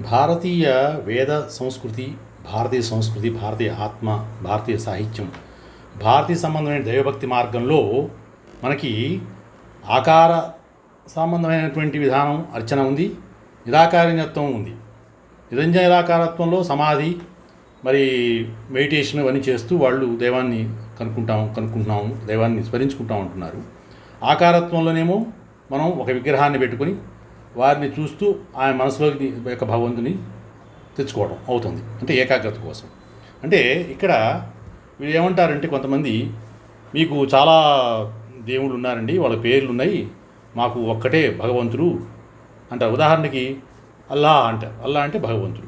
భారతీయ వేద సంస్కృతి భారతీయ సంస్కృతి భారతీయ ఆత్మ భారతీయ సాహిత్యం భారతీయ సంబంధమైన దైవభక్తి మార్గంలో మనకి ఆకార సంబంధమైనటువంటి విధానం అర్చన ఉంది నిరాకారణత్వం ఉంది. నిరంజన నిరాకారత్వంలో సమాధి మరి మెడిటేషన్ ఇవన్నీ చేస్తూ వాళ్ళు దైవాన్ని కనుక్కుంటాం కనుక్కుంటున్నాము దైవాన్ని స్మరించుకుంటాం అంటున్నారు. ఆకారత్వంలోనేమో మనం ఒక విగ్రహాన్ని పెట్టుకొని వారిని చూస్తూ ఆయన మనసులోకి యొక్క భగవంతుని తెచ్చుకోవడం అవుతుంది. అంటే ఏకాగ్రత కోసం. అంటే ఇక్కడ వీళ్ళు ఏమంటారంటే కొంతమంది మీకు చాలా దేవుళ్ళు ఉన్నారండి వాళ్ళ పేర్లు ఉన్నాయి మాకు ఒక్కటే భగవంతుడు అంటారు. ఉదాహరణకి అల్లా అంటారు అల్లా అంటే భగవంతుడు.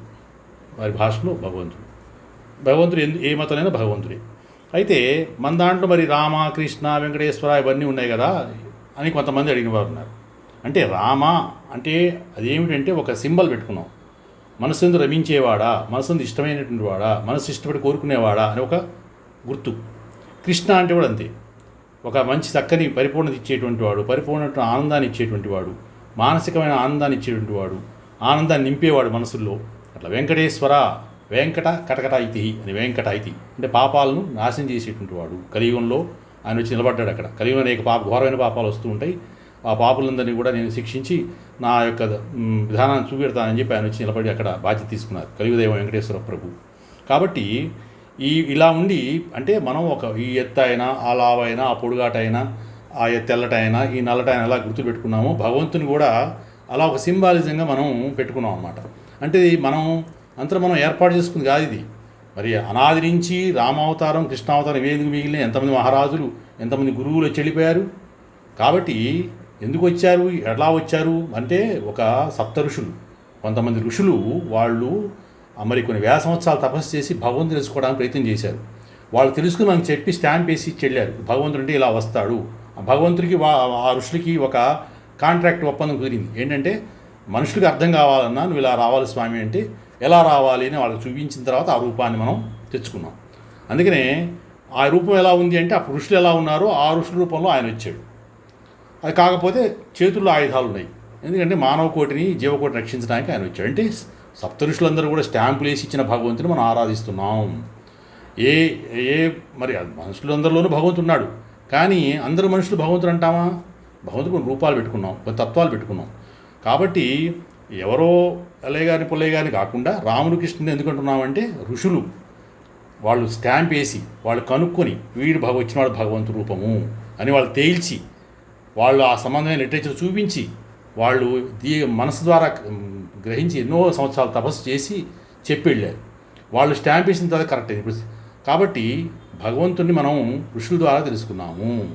వారి భాషలో భగవంతుడు. భగవంతుడు ఎందు ఏ మతమైనా భగవంతుడే. అయితే మన దాంట్లో మరి రామ కృష్ణ వెంకటేశ్వర ఇవన్నీ ఉన్నాయి కదా అని కొంతమంది అడిగిన వారు ఉన్నారు అంటే రామ అంటే అదేమిటంటే ఒక సింబల్ పెట్టుకున్నాం. మనసుందు రమించేవాడా మనసుందు ఇష్టమైనటువంటి వాడా మనసు ఇష్టపడి కోరుకునేవాడా అని ఒక గుర్తు. కృష్ణ అంటే కూడా అంతే. ఒక మంచి చక్కని పరిపూర్ణత ఇచ్చేటువంటి వాడు పరిపూర్ణ ఆనందాన్ని ఇచ్చేటువంటి వాడు మానసికమైన ఆనందాన్ని ఇచ్చేటువంటి వాడు ఆనందాన్ని నింపేవాడు మనసుల్లో అట్లా వెంకటేశ్వర వెంకట కటకటాయితి అని వెంకటాయితి అంటే పాపాలను నాశనం చేసేటువంటి వాడు. కలియుగంలో ఆయన వచ్చి నిలబడ్డాడు అక్కడ. కలియుగంలో అనేక పాప ఘోరమైన పాపాలు వస్తూ ఉంటాయి. ఆ పాపులందరినీ కూడా నేను శిక్షించి నా యొక్క విధానాన్ని చూపెడతానని చెప్పి ఆయన వచ్చి నిలబడి అక్కడ బాధ్యత తీసుకున్నారు. కలియుగదైవం వెంకటేశ్వర ప్రభు. కాబట్టి ఈ ఇలా ఉండి అంటే మనం ఒక ఈ ఎత్తు అయినా ఆ లావైనా ఆ పొడుగాటైనా ఆ తెల్లటైనా ఈ నల్లటైనా ఎలా గుర్తుపెట్టుకున్నామో భగవంతుని కూడా అలా ఒక సింబాలిజంగా మనం పెట్టుకున్నాం అనమాట అంటే మనం అంతా మనం ఏర్పాటు చేసుకుంది కాదు ఇది. మరి అనాది నుంచి రామావతారం కృష్ణావతారం ఏది మిగిలిన ఎంతమంది మహారాజులు ఎంతమంది గురువులు చెడిపోయారు. కాబట్టి ఎందుకు వచ్చారు? ఎలా వచ్చారు? అంటే ఒక సప్త ఋషులు. కొంతమంది ఋషులు వాళ్ళు మరి కొన్ని వేల సంవత్సరాలు తపస్సు చేసి భగవంతుని తెలుసుకోవడానికి ప్రయత్నం చేశారు. వాళ్ళు తెలుసుకుని మనకు చెప్పి స్టాంప్ వేసి ఇచ్చి వెళ్ళారు. భగవంతుడు అంటే ఇలా వస్తాడు. ఆ భగవంతుడికి వా ఆ ఋషులకి ఒక కాంట్రాక్ట్ ఒప్పందం కుదిరింది. ఏంటంటే మనుషులకు అర్థం కావాలన్నా నువ్వు ఇలా రావాలి స్వామి అంటే ఎలా రావాలి అని వాళ్ళకి చూపించిన తర్వాత ఆ రూపాన్ని మనం తెచ్చుకున్నాం. అందుకనే ఆ రూపం ఎలా ఉంది అంటే ఆ ఋషులు ఎలా ఉన్నారో ఆ ఋషుల రూపంలో ఆయన వచ్చాడు. అది కాకపోతే చేతుల్లో ఆయుధాలు ఉన్నాయి ఎందుకంటే మానవ కోటిని జీవకోటిని రక్షించడానికి ఆయన వచ్చాడు. అంటే సప్తఋషులందరూ కూడా స్టాంపులు వేసి ఇచ్చిన భగవంతుని మనం ఆరాధిస్తున్నాం. ఏ ఏ మరి మనుషులందరిలోనూ భగవంతుడు ఉన్నాడు. కానీ అందరు మనుషులు భగవంతుడు అంటామా? భగవంతుడు కొన్ని రూపాలు పెట్టుకున్నాం కొన్ని తత్వాలు పెట్టుకున్నాం. కాబట్టి ఎవరో అలే గారిని పుల్లయ్య గారిని కాకుండా రాముడు కృష్ణుని ఎందుకంటున్నామంటే ఋషులు వాళ్ళు స్టాంప్ వేసి వాళ్ళు కనుక్కొని వీడు భగ వచ్చినవాడు భగవంతు రూపము అని వాళ్ళు తేల్చి వాళ్ళు ఆ సంబంధమైన లిటరేచర్ చూపించి వాళ్ళు దీ మనసు ద్వారా గ్రహించి ఎన్నో సంవత్సరాలు తపస్సు చేసి చెప్పిళ్ళారు. వాళ్ళు స్టాంప్ వేసిన తర్వాత కరెక్ట్ అయింది. ఇప్పుడు కాబట్టి భగవంతుడిని మనం ఋషుల ద్వారా తెలుసుకున్నాము.